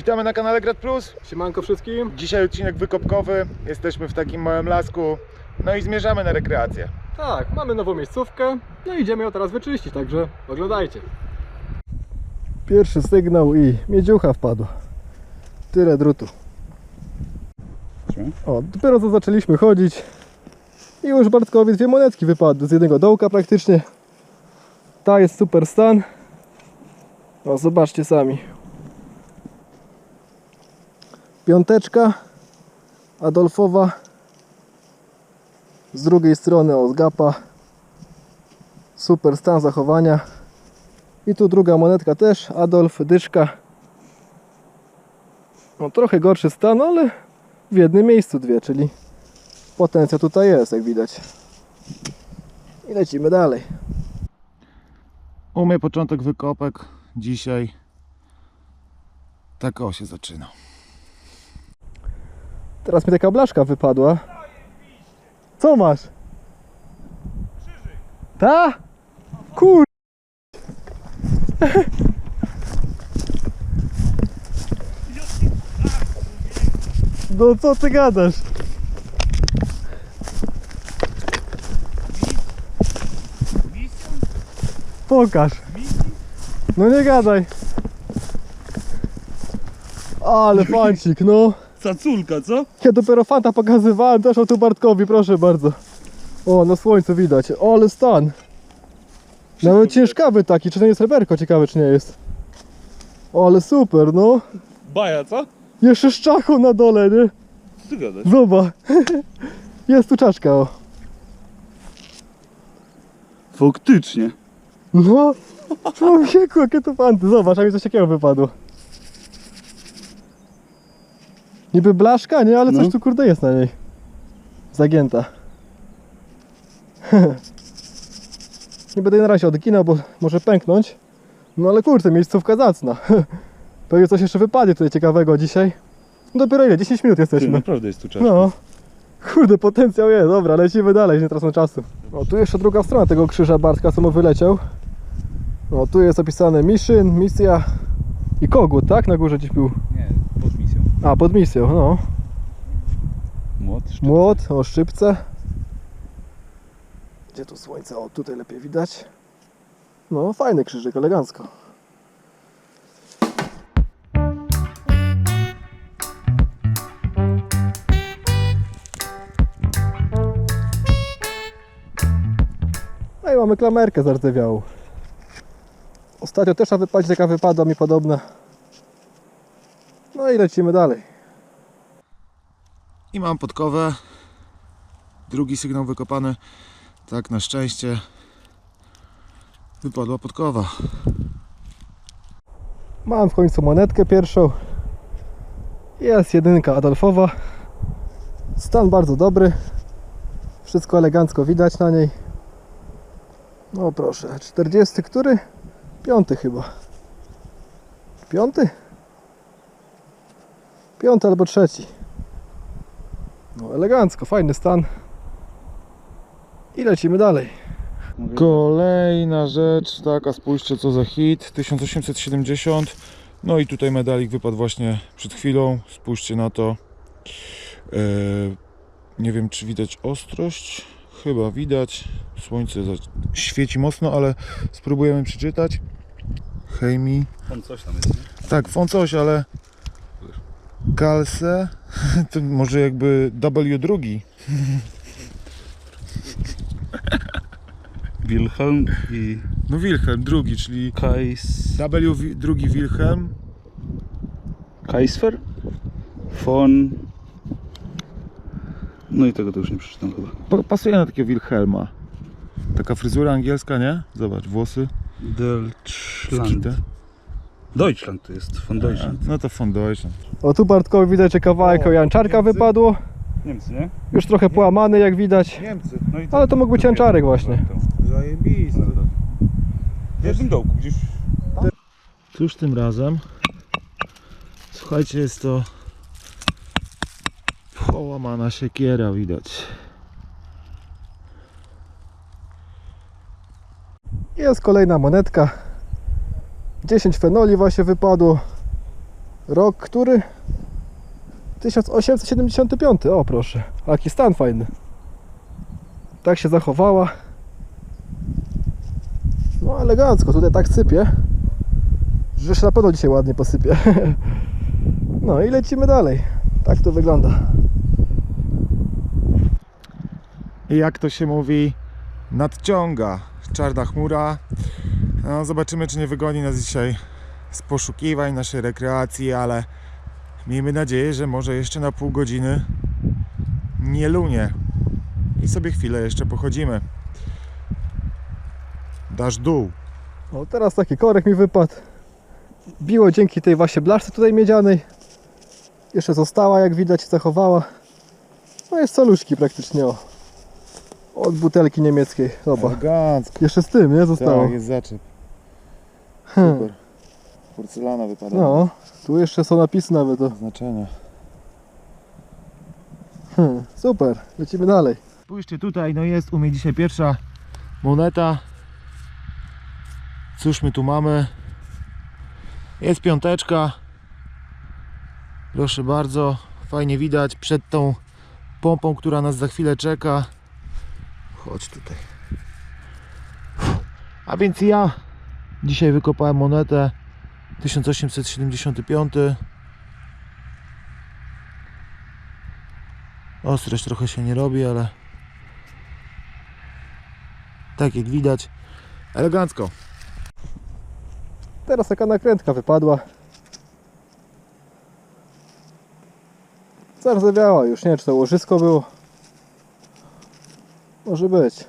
Witamy na kanale Grad Plus. Siemanko wszystkim. Dzisiaj odcinek wykopkowy. Jesteśmy w takim małym lasku. No i zmierzamy na rekreację. Tak, mamy nową miejscówkę. No i idziemy ją teraz wyczyścić, także oglądajcie. Pierwszy sygnał i miedziucha wpadła. Tyle drutu. O, dopiero co zaczęliśmy chodzić i już Bartkowi dwie monetki wypadły z jednego dołka praktycznie. Ta jest super stan. O, zobaczcie sami. Piąteczka Adolfowa. Z drugiej strony od gapa. Super stan zachowania. I tu druga monetka też, Adolf, dyszka. No trochę gorszy stan, ale w jednym miejscu dwie, czyli potencjał tutaj jest, jak widać. I lecimy dalej. U mnie początek wykopek dzisiaj. Tak o się zaczyna. Teraz mi taka blaszka wypadła. Co masz? Ta? Kur... No co ty gadasz? Pokaż. No nie gadaj. Ale fancik, no. Caculka, co? Ja dopiero fanta pokazywałem też o tu Bartkowi, proszę bardzo. O, na słońcu widać. O, ale stan. Nawet ciężkawy taki, czy to jest reberko, ciekawe czy nie jest. O, ale super, no. Baja, co? Jeszcze szczachu na dole, nie? Ty gadasz. Zobacz. Jest tu czaszka, o. Faktycznie. No. Człowieku, jakie to fanty. Zobacz, a mi coś takiego wypadło. Niby blaszka, nie? Ale coś No. tu kurde jest na niej. Zagięta. nie będę jej na razie odginał, bo może pęknąć. No ale kurczę, miejscówka zacna. Pewnie coś jeszcze wypadnie tutaj ciekawego dzisiaj. No dopiero ile? 10 minut Ty, jesteśmy. naprawdę jest tu czas. No. Kurde, potencjał jest. Dobra, lecimy dalej, nie tracąc czasu. O, tu jeszcze druga strona tego krzyża Bartka, co mu wyleciał. O, tu jest opisane mission, misja i kogut, tak? Na górze gdzieś był. Nie. A, pod misją, no. Młot, szczyt. Młot, o szczypce. Gdzie tu słońce? O, tutaj lepiej widać. No, fajny krzyżyk, elegancko. No i mamy klamerkę zardzewiałą. Ostatnio też na wypadzie taka wypadła mi podobna. No i lecimy dalej. I mam podkowę. Drugi sygnał wykopany. Tak, na szczęście wypadła podkowa. Mam w końcu monetkę pierwszą. Jest jedynka Adolfowa. Stan bardzo dobry. Wszystko elegancko widać na niej. No proszę, 40 który? Piąty chyba. Piąty? Piąty albo trzeci. No elegancko, fajny stan. I lecimy dalej. Kolejna rzecz, taka spójrzcie co za hit, 1870. No i tutaj medalik wypadł właśnie przed chwilą, spójrzcie na to. E, nie wiem czy widać ostrość, chyba widać. Słońce świeci mocno, ale spróbujemy przeczytać. Hejmi. On coś tam jest, nie? Tak, font coś, ale kalse, to może jakby W drugi. Wilhelm i No Wilhelm drugi, czyli Kais... W wi- drugi Wilhelm. Kaisfer? Von... No i tego to już nie przeczytam chyba. Pa- Pasuje na takiego Wilhelma. Taka fryzura angielska, nie? Zobacz, włosy. Deutschland. Skite. Deutschland to jest, von Deutschland. No to von Deutschland. O tu Bartkowi widać, że kawałek O, janczarka Niemcy. wypadło. Niemcy, nie? Już trochę połamany jak widać. Niemcy. No i Ale to mógł być Janczarek właśnie. Zajebiste. W jednym dołku, gdzieś... Cóż tym razem? Słuchajcie, jest to połamana siekiera widać. Jest kolejna monetka. 10 fenoli właśnie wypadło. Rok który? 1875. O proszę, jaki stan fajny. Tak się zachowała. No elegancko, tutaj tak sypie, że się na pewno dzisiaj ładnie posypie. No i lecimy dalej. Tak to wygląda. I jak to się mówi, nadciąga czarna chmura. No, zobaczymy, czy nie wygoni nas dzisiaj z poszukiwań, naszej rekreacji, ale miejmy nadzieję, że może jeszcze na pół godziny nie lunie. I sobie chwilę jeszcze pochodzimy. Dasz dół. No teraz taki korek mi wypadł. Biło dzięki tej właśnie blaszce tutaj miedzianej. Jeszcze została, jak widać, zachowała. No jest soluszki praktycznie, o. Od butelki niemieckiej, zobacz. Elegancko. Jeszcze z tym, nie? Zostało. Tak, jest zaczep. Hmm. Super. Porcelana wypada. No, tu jeszcze są napisy nawet. O. Znaczenia. Hmm. Super, lecimy dalej. Spójrzcie tutaj, no jest u mnie dzisiaj pierwsza moneta. Cóż my tu mamy? Jest piąteczka. Proszę bardzo, fajnie widać przed tą pompą, która nas za chwilę czeka. Chodź tutaj. A więc ja dzisiaj wykopałem monetę 1875. Ostrość trochę się nie robi, ale tak jak widać, elegancko. Teraz taka nakrętka wypadła. Zarzewiała już, nie czy to łożysko było. Może być.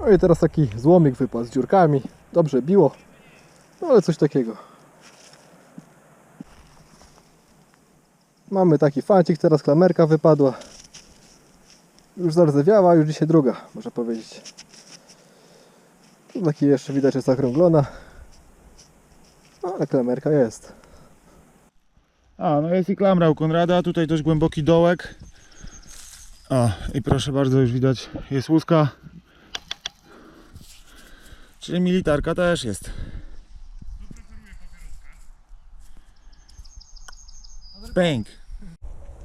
No i teraz taki złomik wypadł z dziurkami. Dobrze biło. No ale coś takiego. Mamy taki fancik, teraz klamerka wypadła. Już zardzewiała, już dzisiaj druga, można powiedzieć. Tu taki jeszcze widać jest zakrąglona. No, ale klamerka jest. A, no jest i klamra u Konrada, tutaj dość głęboki dołek. O, i proszę bardzo, już widać, jest łuska. Czyli militarka też jest. Pęk.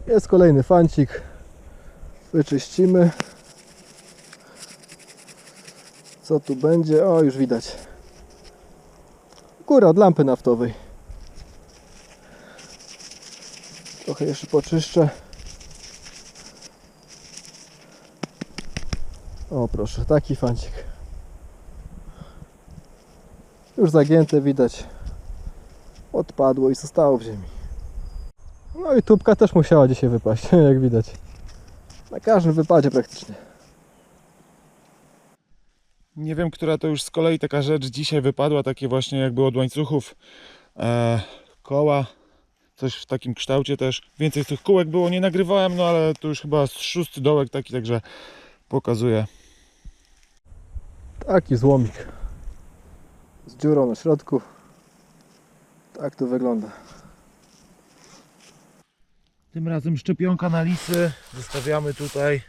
Jest kolejny fancik. Wyczyścimy. Co tu będzie? O, już widać. Góra od lampy naftowej. Trochę jeszcze poczyszczę. O, proszę, taki fancik. Już zagięte widać. Odpadło i zostało w ziemi. No i tubka też musiała dzisiaj wypaść, jak widać. Na każdym wypadzie praktycznie. Nie wiem, która to już z kolei taka rzecz dzisiaj wypadła, takie właśnie jakby od łańcuchów e, koła, coś w takim kształcie też. Więcej tych kółek było, nie nagrywałem, no ale to już chyba szósty dołek taki, także pokazuję. Taki złomik. Z dziurą na środku. Tak to wygląda. Tym razem szczepionka na lisy zostawiamy tutaj.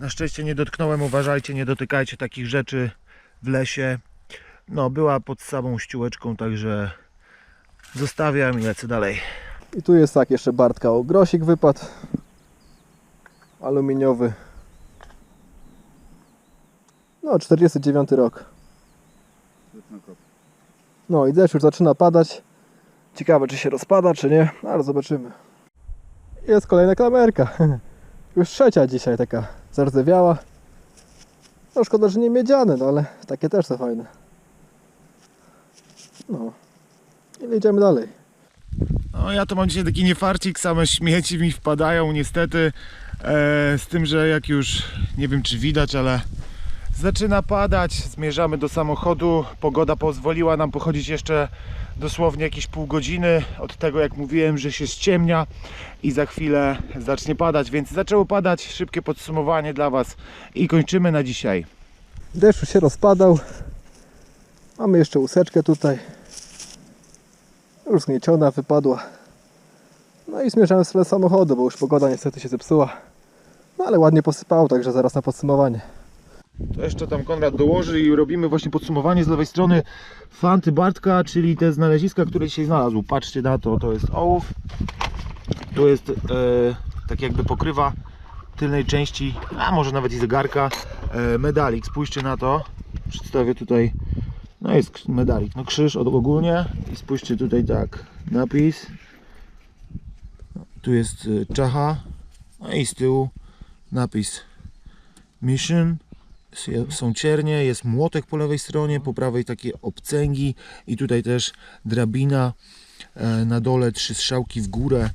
Na szczęście nie dotknąłem, uważajcie, nie dotykajcie takich rzeczy w lesie. No, była pod samą ściółeczką, także zostawiam i lecę dalej. I tu jest tak jeszcze Bartka o grosik wypadł. Aluminiowy. No, 49 rok. No i deszcz już zaczyna padać. Ciekawe czy się rozpada, czy nie, ale zobaczymy. Jest kolejna klamerka. Już trzecia dzisiaj taka zardzewiała. No szkoda, że nie miedziane, no ale takie też są fajne. No. I idziemy dalej. No ja to mam dzisiaj taki niefarcik, same śmieci mi wpadają niestety e, z tym, że jak już nie wiem czy widać, ale zaczyna padać, zmierzamy do samochodu, pogoda pozwoliła nam pochodzić jeszcze dosłownie jakieś pół godziny od tego jak mówiłem, że się ściemnia i za chwilę zacznie padać, więc zaczęło padać, szybkie podsumowanie dla Was i kończymy na dzisiaj. Deszcz się rozpadał. Mamy jeszcze łuseczkę tutaj. Już zgnieciona, wypadła. No i zmierzamy w stronę samochodu, bo już pogoda niestety się zepsuła. No ale ładnie posypało, także zaraz na podsumowanie. To jeszcze tam Konrad dołoży i robimy właśnie podsumowanie z lewej strony Fanty Bartka, czyli te znaleziska, które dzisiaj znalazł. Patrzcie na to, to jest ołów. Tu jest e, tak jakby pokrywa tylnej części, a może nawet i zegarka. E, medalik, spójrzcie na to. Przedstawię tutaj, no jest medalik, no krzyż od ogólnie i spójrzcie tutaj tak, napis. Tu jest e, czacha, no i z tyłu napis Mission. Są ciernie, jest młotek po lewej stronie, po prawej takie obcęgi i tutaj też drabina. E, Na dole trzy strzałki w górę.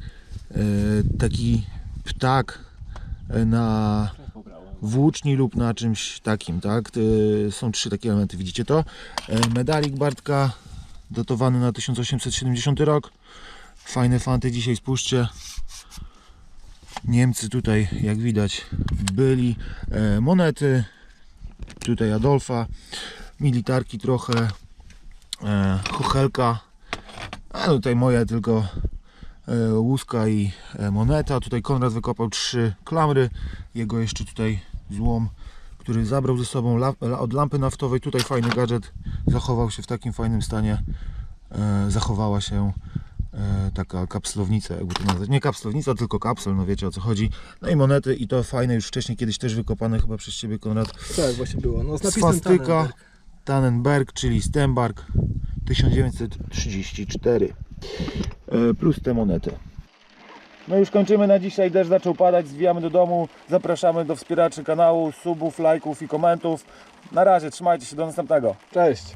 E, Taki ptak e, na włóczni lub na czymś takim, tak? Są trzy takie elementy, widzicie to? Medalik Bartka datowany na 1870 rok. Fajne fanty dzisiaj, spójrzcie. Niemcy tutaj, jak widać, byli. Monety, tutaj Adolfa, militarki trochę, e, chochelka, a tutaj moja tylko e, łuska i e, moneta. Tutaj Konrad wykopał trzy klamry, jego jeszcze tutaj złom, który zabrał ze sobą lamp, od lampy naftowej. Tutaj fajny gadżet, zachował się w takim fajnym stanie, e, zachowała się taka kapslownica, jakby to nazwać. Nie kapslownica, tylko kapsel, no wiecie o co chodzi. No i monety i to fajne, już wcześniej kiedyś też wykopane chyba przez Ciebie Konrad. Tak, właśnie było. No, z napisem Swastyka, Tannenberg. Tannenberg, czyli Stenbark 1934 e, plus te monety. No już kończymy na dzisiaj, deszcz zaczął padać, zwijamy do domu, zapraszamy do wspieraczy kanału, subów, lajków i komentów. Na razie, trzymajcie się, do następnego. Cześć.